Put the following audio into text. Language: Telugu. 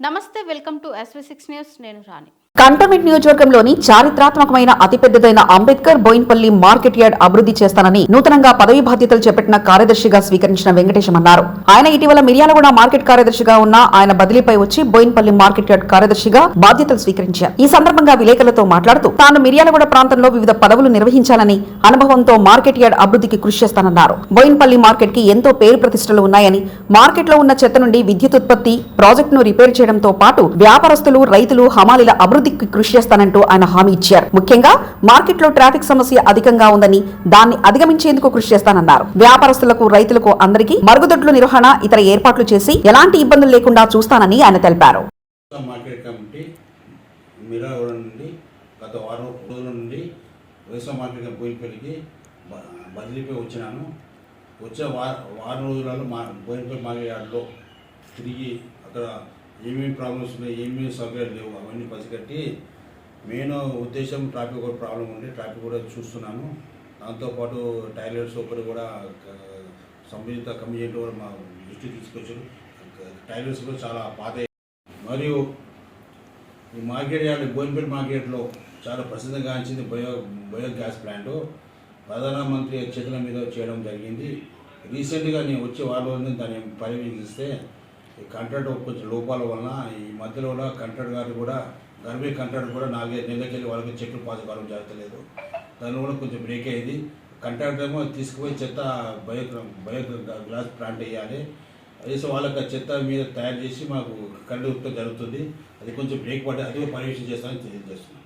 నమస్తే welcome to SV six news నేను రాణి. కంటోన్మెంట్ నియోజకవర్గంలోని చారిత్రాత్మకమైన అతిపెద్దదైన అంబేద్కర్ బోయిన్పల్లి మార్కెట్ యార్డ్ అభివృద్ధి చేస్తానని నూతనంగా పదవి బాధ్యతలు చేపట్టిన కార్యదర్శిగా స్వీకరించిన వెంకటేశం అన్నారు. ఆయన ఇటీవల మిర్యాలగూడ మార్కెట్ కార్యదర్శిగా ఉన్న ఆయన బదిలీపై వచ్చి బోయిన్పల్లి మార్కెట్ యార్డ్ కార్యదర్శిగా బాధ్యతలు స్వీకరించారు. ఈ సందర్భంగా విలేకరులతో మాట్లాడుతూ తాను మిర్యాలగూడ ప్రాంతంలో వివిధ పదవులు నిర్వహించాలని అనుభవంతో మార్కెట్ యార్డ్ అభివృద్ధికి కృషి చేస్తానన్నారు. బోయిన్పల్లి మార్కెట్కి ఎంతో పేరు ప్రతిష్టలు ఉన్నాయని మార్కెట్లో ఉన్న చెత్త నుండి విద్యుత్ ఉత్పత్తి ప్రాజెక్టును రిపేర్ చేయడంతో పాటు వ్యాపారస్తులు రైతులు హమాలీల అభివృద్ధికి కృషి చేస్తానంటూ ఆయన హామీ ఇచ్చారు. ముఖ్యంగా మార్కెట్లో ట్రాఫిక్ సమస్య అధికంగా ఉందని దాన్ని అధిగమించేందుకు కృషి చేస్తానన్నారు. వ్యాపారస్తులకు రైతులకు అందరికీ మరుగుదొడ్లు నిర్వహణ ఇతర ఏర్పాట్లు చేసి ఎలాంటి ఇబ్బందులు లేకుండా చూస్తానని ఆయన తెలిపారు. గత వారం రోజుల నుండి వ్యవసాయ మార్కెట్ బోయినపల్లికి బదిలీపై వచ్చినాను. వచ్చే వారం రోజులలో మా బోయినపల్లి మార్కెట్ యార్డ్లో తిరిగి అక్కడ ఏమేమి ప్రాబ్లమ్స్ ఉన్నాయి ఏమేమి సౌకర్యాలు లేవు అవన్నీ పసిగట్టి మెయిన్ ఉద్దేశం ట్రాఫిక్ కూడా ప్రాబ్లం ఉంది ట్రాఫిక్ కూడా చూస్తున్నాను దాంతోపాటు టాయిలెట్స్ ఒకటి కూడా సంబంధిత కమిటీ కూడా మా దృష్టి తీసుకొచ్చారు. టాయిలెట్స్ కూడా చాలా పాత మరియు ఈ మార్కెట్ యార్డ్ బోయినపల్లి మార్కెట్లో చాలా ప్రసిద్ధగాంచింది బయో బయో గ్యాస్ ప్లాంట్. ప్రధానమంత్రి చేతుల మీద చేయడం జరిగింది. రీసెంట్గా నేను వచ్చే వారం దాన్ని పర్యవేక్షిస్తే ఈ కంట్రాక్ట్ కొంచెం లోపాల వలన ఈ మధ్యలో కూడా కంట్రాక్ట్ గారు కూడా గర్భీ కంట్రాక్ట్ కూడా నాలుగైదు నెలలకెళ్ళి వాళ్ళకి చెట్లు పాస్ కావడం జరగలేదు దాని కూడా కొంచెం బ్రేక్ అయ్యింది కంట్రాక్ట్ ఏమో తీసుకుపోయి చెత్త బయో బయో గ్లాస్ ప్లాంట్ వేయాలి. వేసి వాళ్ళకి ఆ చెత్త మీద తయారు చేసి మాకు కరెంట్ ఉత్పత్తి జరుగుతుంది. అది కొంచెం బ్రేక్ పడి అది పర్యవేక్షణ చేస్తానని తెలియజేస్తున్నాను.